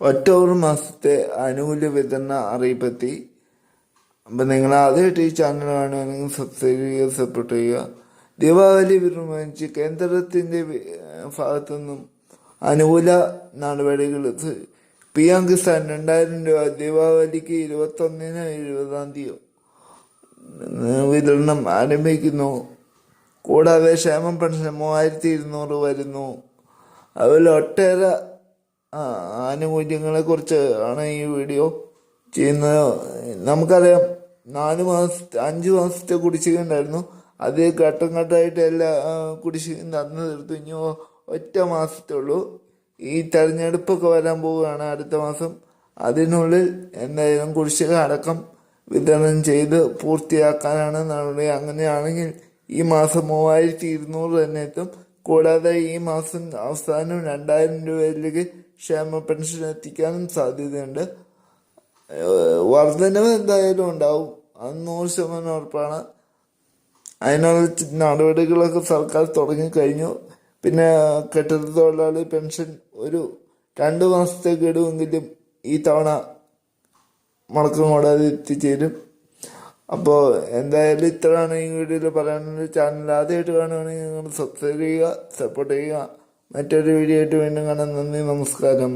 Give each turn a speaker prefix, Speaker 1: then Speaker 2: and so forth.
Speaker 1: October മാസത്തെ ആനുകൂല്യ വിതരണ അറിയിപ്പത്തി. അപ്പം നിങ്ങൾ ആദ്യമായിട്ട് ഈ ചാനൽ കാണുകയാണെങ്കിൽ സബ്സ്ക്രൈബ് ചെയ്യുക സപ്പോർട്ട് ചെയ്യുക. ദീപാവലി പ്രമാണിച്ച് കേന്ദ്രത്തിന്റെ ഭാഗത്തു നിന്നും അനുകൂല നടപടികൾ പി എം കിസാൻ രണ്ടായിരം രൂപ ദീപാവലിക്ക് ഇരുപത്തൊന്നിന് എഴുപതാം തീയതി വിതരണം ആരംഭിക്കുന്നു. കൂടാതെ ക്ഷേമ പെൻഷൻ മൂവായിരത്തി ഇരുന്നൂറ് വരുന്നു. അതുപോലെ ഒട്ടേറെ ആ, ആനുകൂല്യങ്ങളെ കുറിച്ച് ആണ് ഈ വീഡിയോ ചെയ്യുന്നത്. നമുക്കറിയാം നാല് മാസത്തെ അഞ്ച് മാസത്തെ കുടിശ്ശിക ഉണ്ടായിരുന്നു. അത് ഘട്ടം ഘട്ടമായിട്ട് എല്ലാ കുടിശ്ശികയും തന്നു തീർത്തു. ഇനി ഒറ്റ മാസത്തേ ഉള്ളൂ. ഈ തെരഞ്ഞെടുപ്പൊക്കെ വരാൻ പോവുകയാണ് അടുത്ത മാസം. അതിനുള്ളിൽ എന്തായാലും കുടിശ്ശിക അടക്കം വിതരണം ചെയ്ത് പൂർത്തിയാക്കാനാണ് നടപടി. അങ്ങനെയാണെങ്കിൽ ഈ മാസം മൂവായിരത്തി ഇരുന്നൂറ് തന്നെ എത്തും. കൂടാതെ ഈ മാസം അവസാനം രണ്ടായിരം രൂപയിലേക്ക് ക്ഷേമ പെൻഷൻ എത്തിക്കാനും സാധ്യതയുണ്ട്. വർധനവ് എന്തായാലും ഉണ്ടാവും. അത് നൂറ് ശതമാനം ഉറപ്പാണ്. അതിനുള്ള നടപടികളൊക്കെ സർക്കാർ തുടങ്ങിക്കഴിഞ്ഞു. പിന്നെ കെട്ടിട തൊഴിലാളി പെൻഷൻ ഒരു രണ്ട് മാസത്തെ ഗഡുവെങ്കിലും ഈ തവണ മുടക്കം കൂടാതെ എത്തിച്ചേരും. അപ്പോൾ എന്തായാലും ഇത്രയാണ് ഈ വീഡിയോയിൽ പറയാനുള്ള ചാനൽ ആദ്യമായിട്ട് കാണുകയാണെങ്കിൽ നിങ്ങൾ സബ്സ്ക്രൈബ് ചെയ്യുക സപ്പോർട്ട് ചെയ്യുക. മറ്റൊരു വീഡിയോ ആയിട്ട് വീണ്ടും കാണാൻ നന്ദി നമസ്കാരം.